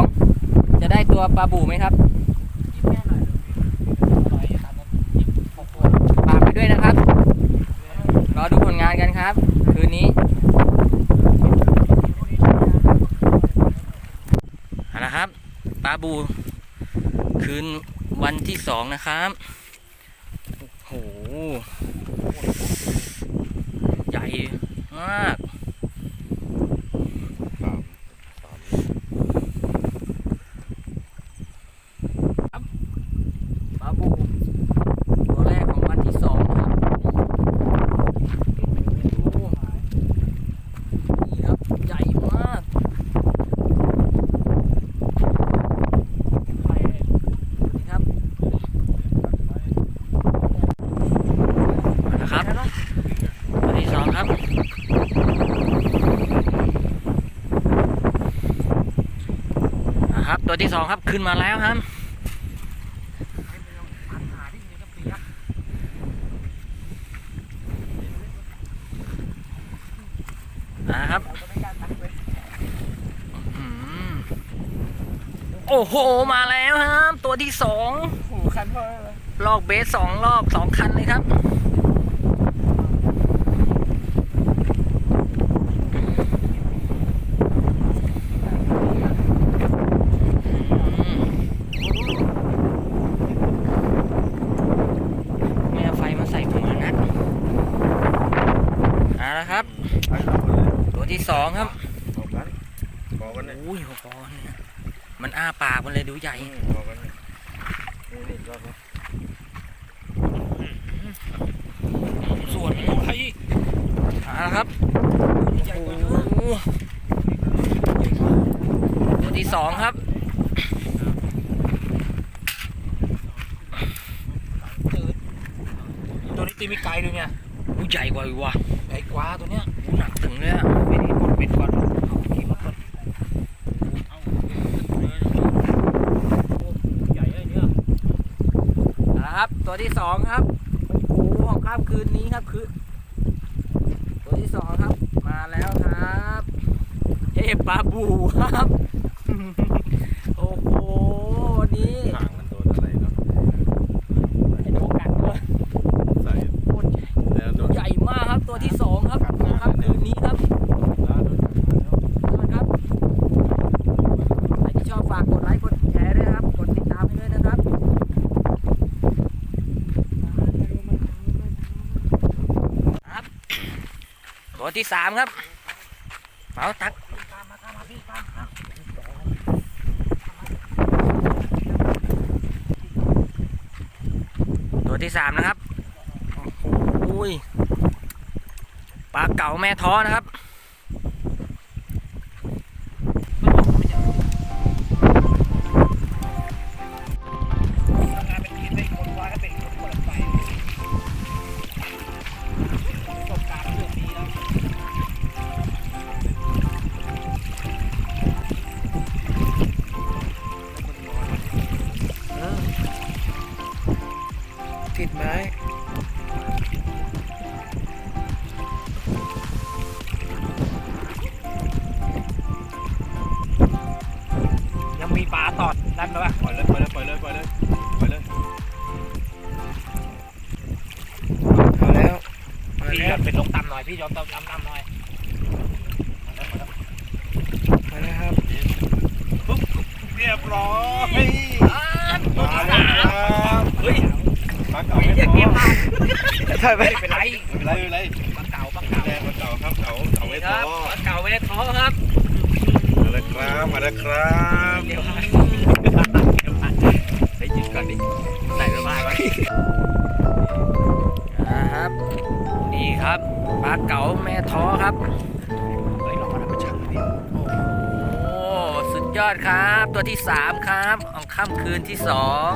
องจะได้ตัวปลาบูไหมครับฝากไปด้วยนะครับ รอดูผลงานกันครับ คืนนี้เอาละครับปลาบู คืนวันที่สองนะครับ โอ้โห ใหญ่มาก ปลาบูตัวแรกของวันที่สองนะครับโอ้นี่ครับ ใหญ่มากนี่ครับนะครับตัวที่สองครับ นะครับ ตัว ที่สองครับขึ้นมาแล้วครับนะครับโอ้โห มาแล้วครับ ตัวที่สองโอ้คันเท่าเลยลอกเบสสองลอกสองคันเลยครับ ไม่เอาไฟมาใส่หัวนัดเอาละครับ ตัว ที่สองครับบอกกันเลยโอ้ยหัวคอเนี่ยมันอ้าปากมันเลยดูใหญ่บอกกันเลยนี่นี่รอบนี้ส่วนไทยเอาละครับโอ้โหตัวที่สองครับตัวนี้ตีไม่ไกลเลยเนี่ยอู้ใหญ่กว่าอีกว่ะไกลกว่าตัวเนี้ย อู้หนักถึงเลยอะ ไม่ได้กดเป็นก่อนขี่รถก่อนใหญ่เลยเนี่ย เอาละครับ ตัวที่สองครับโอ้โหของข้ามคืนนี้ครับคือ ตัวที่สองครับ มาแล้วครับ เอปาบูครับ โอ้โหวันนี้ ห่างมันโดนอะไรเนาะ ไอ้โดกัดด้วย ใส่ โคตรใหญ่ แล้วโดน ใหญ่มากครับตัวที่สองครับของค่ำคืนนี้ครับ แล้วโดน นะครับใครที่ชอบฝากกดไลค์กดแชร์ด้วยนะครับ กดติดตามให้ด้วยนะครับ ครับ ตัวที่สามครับเป๋าตักตัวที่สามนะครับ โอ้ยปลาเก๋าแม่ท้อนะครับ พี่ยอมต่ำต่ำหน่อยมาแล้วครับเรียบร้อยมาแล้วครับเฮ้ยปลาเก๋าไม่อย่าพเก็บอมากถอยไปไม่เป็นไรไม่เป็นไรไม่เป็นไรปลาเก๋าปลาเก๋าแดงปลาเก๋าครับเก๋าเก๋าไม่คพรัอบปลาเก๋าแม่ท้อครับมาแล้วครับมาแล้วครับเดี๋ยวให้ไปยึดก่อนดิใส่ระบายก่อน ครับปลาเก๋าแม่ท้อครับเฮ้ยลองมาป็นช่างดิโอ้สุดยอดครับ ตัวที่สามครับเอาค่ำคืนที่สอง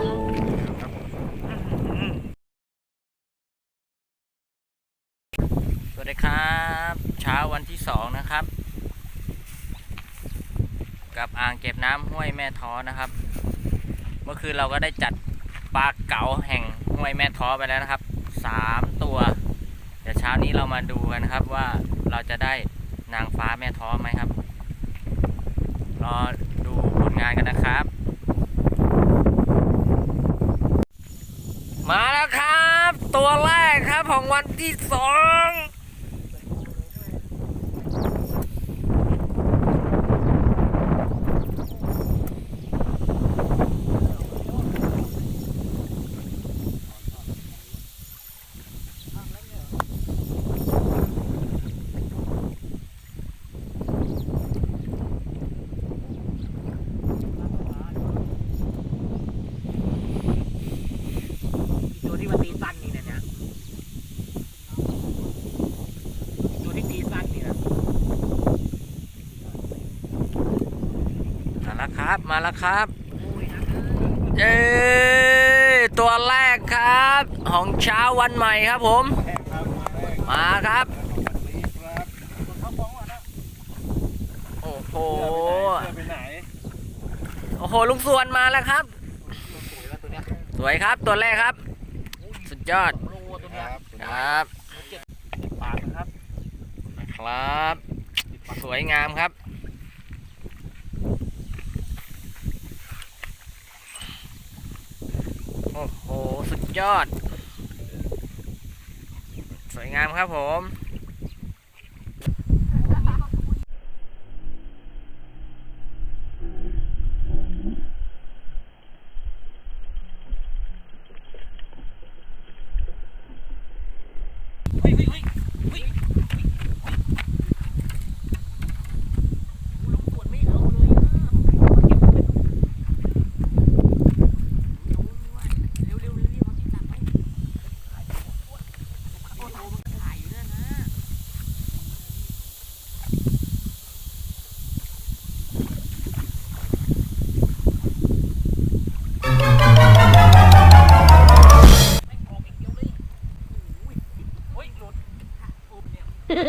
สวัสดีครับ เช้าวันที่สองนะครับ กับอ่างเก็บน้ำห้วยแม่ท้อนะครับ เมื่อคืนเราก็ได้จัดปลาเก๋าแห่งห้วยแม่ท้อไปแล้วนะครับสามตัว นี้เรามาดูกันครับว่าเราจะได้นางฟ้าแม่ท้อไหมครับ รอดูผลงานกันนะครับ มาแล้วครับ ตัวแรกครับของวันที่สอง ตัวที่มันตีสั้นนี่เนี่ยเนี่ยตัวที่ตีสั้นนี่นะ มาแล้วครับมาแล้วครับโอ้ยนะเย้ตัวแรกครับ ของเช้าวันใหม่ครับผมแห้งครับมาแรกมาครับนี่ครับคนเขาฟ้องว่านะโอ้โหเสื้อไปไหนโอ้โหลุงส่วนมาแล้วครับ สวยแล้วตัวเนี้ยสวยครับตัวแรกครับ สุดยอดโลตัวคเนี้ยรับครับติดปากนะครับครับ สวยงามครับ โอ้โห สุดยอด สวยงามครับผม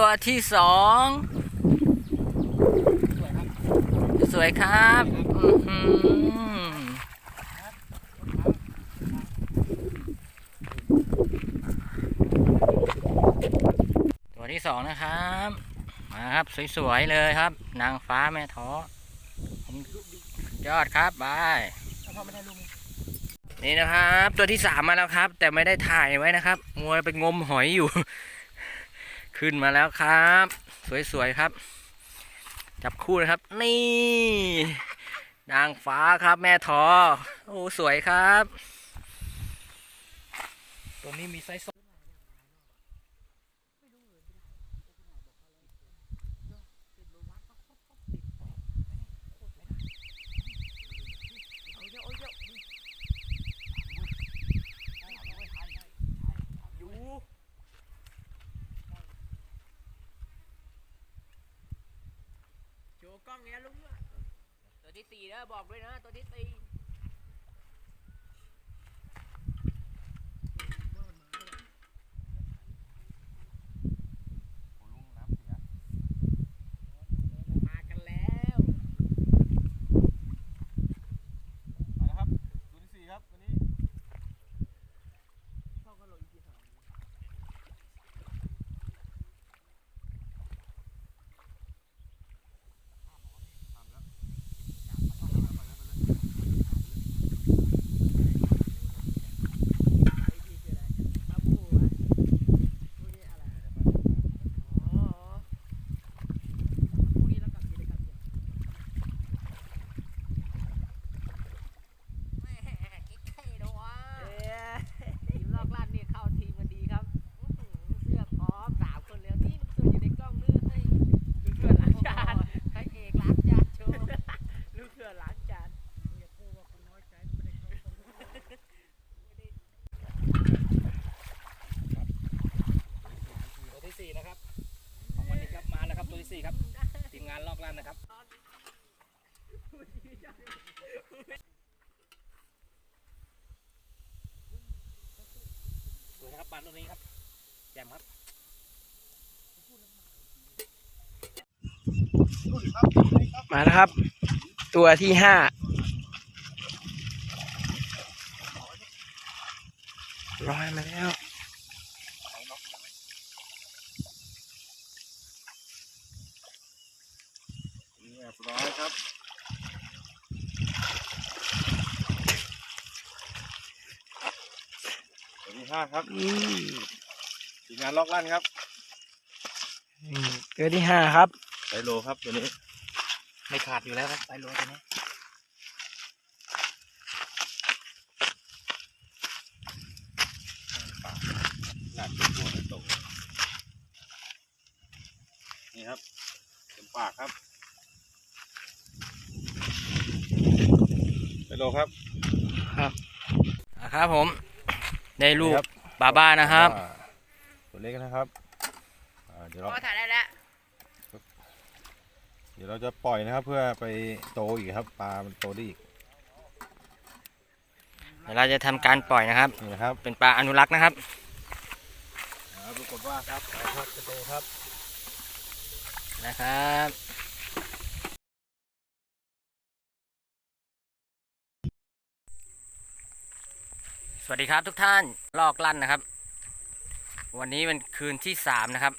ตัวที่สองสวยครับตัวที่สองนะครับ มาครับสวยๆเลยครับ นางฟ้าแม่ท้อยอดครับบายนี่นะครับ ตัวที่สามมาแล้วครับ แต่ไม่ได้ถ่ายไว้นะครับมัวไปงมหอยอยู่ ขึ้นมาแล้วครับ สวยๆครับ จับคู่นะครับ นี่ นางฟ้าครับแม่ทอ โอ้ สวยครับ ตัวนี้มีไซส์ องเนี้ยลุงตัวที่สี่นะบอกด้วยนะ ตัวที่สี่ มากันแล้ว มาแล้วครับตัวที่สี่ครับวันนี้ พ่อก็ลงที่สอง อกลั่นนะครับ ดูนะครับปลาตัวนี้ครับแจ่มครับมาแล้วครับ ตัวที่ห้าลอยมาแล้ว เรียบร้อยครับตัวที่ห้า ครับอืมทีมงานลอกลั่นครับอืมตัวที่ห้าครับไซโลครับตัวนี้ ไม่ขาดอยู่แล้วครับไซโลตัวนี้หนักเป็นตัวไม่ตกนี่ครับเต็มปากครับไซโลครับนะครับผม ได้ลูกครั บบาบ้านะครับอ่าตัวเล็กนะครับอ่าเดี๋ยวเราก็ถ่ายได้แล้ว เดี๋ยวเราจะปล่อยนะครับเพื่อไปโตอีกครับปลามันโตได้อีกเดี๋ยวเราจะทำการปล่อยนะครับ นี่นะครับเป็นปลาอนุรักษ์นะครับครับปรากฏว่าครับปลาครับจะโตครับนะครับ วัสดีครับทุกท่านลอกลั่นนะครับ วันนี้เป็นคืนที่สามนะครับ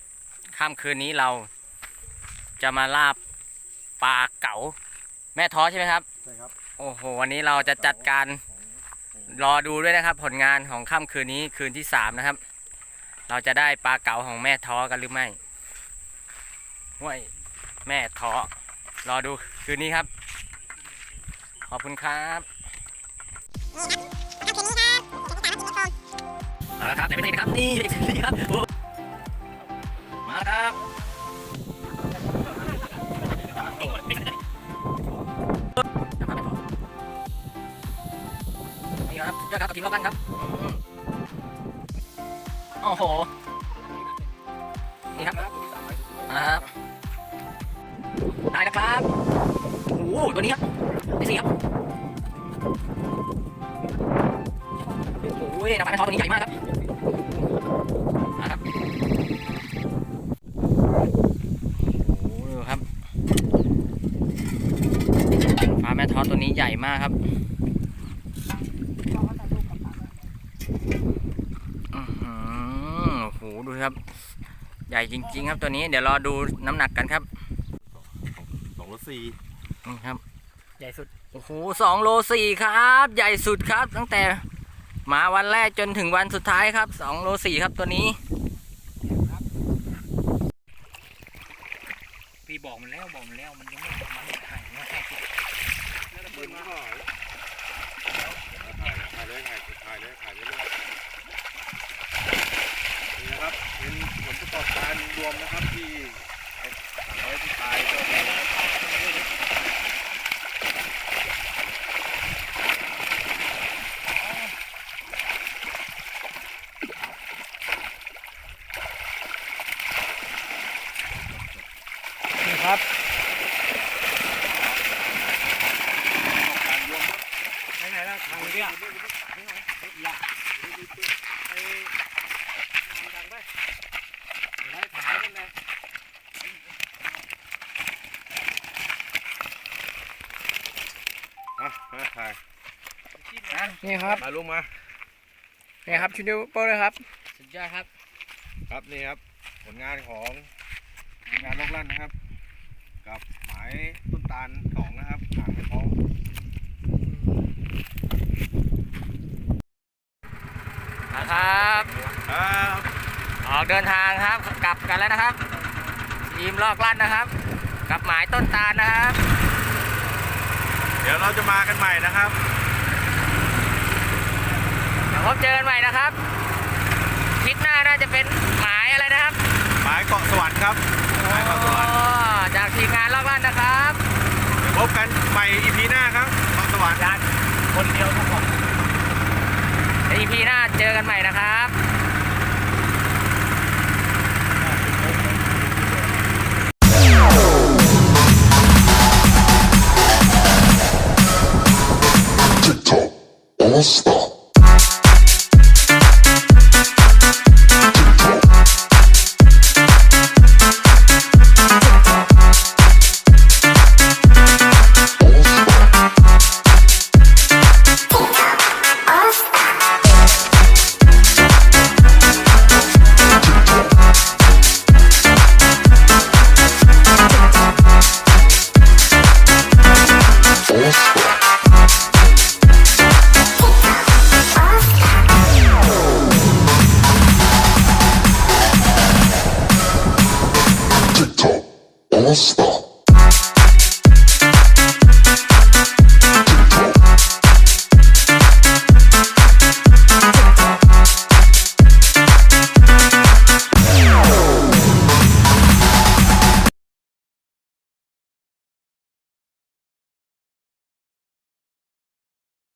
ค่ำคืนนี้เราจะมาลาบปลาเก๋าแม่ท้อใช่ไหมครับใช่ครับโอ้โหวันนี้เราจะจัดการรอดูด้วยนะครับ ผลงานของค่ำคืนนี้คืนที่สามนะครับ เราจะได้ปลาเก๋าของแม่ท้อกันหรือไม่ห้วยแม่ท้อรอดูคืนนี้ครับ ขอบคุณครับ มาแล้วครับไหนเป็นไงครับนี่นี่ครับมาแล้วครับนี่ครับสุดยอดครับกับทีมรอบกันครับอืมโอ้โหนี่ครับนะครับได้แล้วครับโอ้โหตัวนี้ครับได้สี่ครับโอ้ยน้ำปลาในทองตัวนี้ใหญ่มากครับ มากครับอื้อหือโอ้โหดูครับ ใหญ่จริง ๆ ครับตัวนี้เดี๋ยวรอดูน้ำหนักกันครับสองรถสี่นี่ครับ ใหญ่สุดโอ้โหสองโลสี่ครับ ใหญ่สุดครับ ตั้งแต่มาวันแรกจนถึงวันสุดท้ายครับสองโลสี่ครับตัวนี้พี่บอกมันแล้วบอกมันแล้วมันยังไม่มันไม่ถ่ายไม่ถ่าย ปืนมาถ่ายถ่ายเลยถ่ายถ่ายเลยถ่ายเลยนี่นะครับ เป็นผล ประกอบการรวมนะครับที่สามร้อยที่ตายก็มีนะครับ นี่ครับ การรวมครับ ไหนๆแล้วทางนี้อะอย่าไอ้ดังไปเดี๋ยวให้ถ่ายกันเลย อะมาถ่าย นี่ครับ มาลุงมานี่ครับชูนิ้วโป้งเลยครับ สุดยอดครับ ครับนี่ครับ ผลงานของทีมงานลอกลั่นนะครับ กับหมายต้นตาลสองนะครับหางในท้องนะครับ ครับออกเดินทางครับกลับกันแล้วนะครับทีมลอกลั่นนะครับ กับหมายต้นตาลนะครับ เดี๋ยวเราจะมากันใหม่นะครับเดี๋ยว พบเจอกันใหม่นะครับคลิปหน้าน่าจะเป็นหมายอะไรนะครับ หมายเกาะสวรรค์ครับหมายเกาะสวรรค์จากทีมงานลอกลั่นนะครับพบกันใหม่อีพีหน้าครับเกาะสวรรค์คนเดียวทุกคนอีพีหน้าเจอกันใหม่นะครับスター This.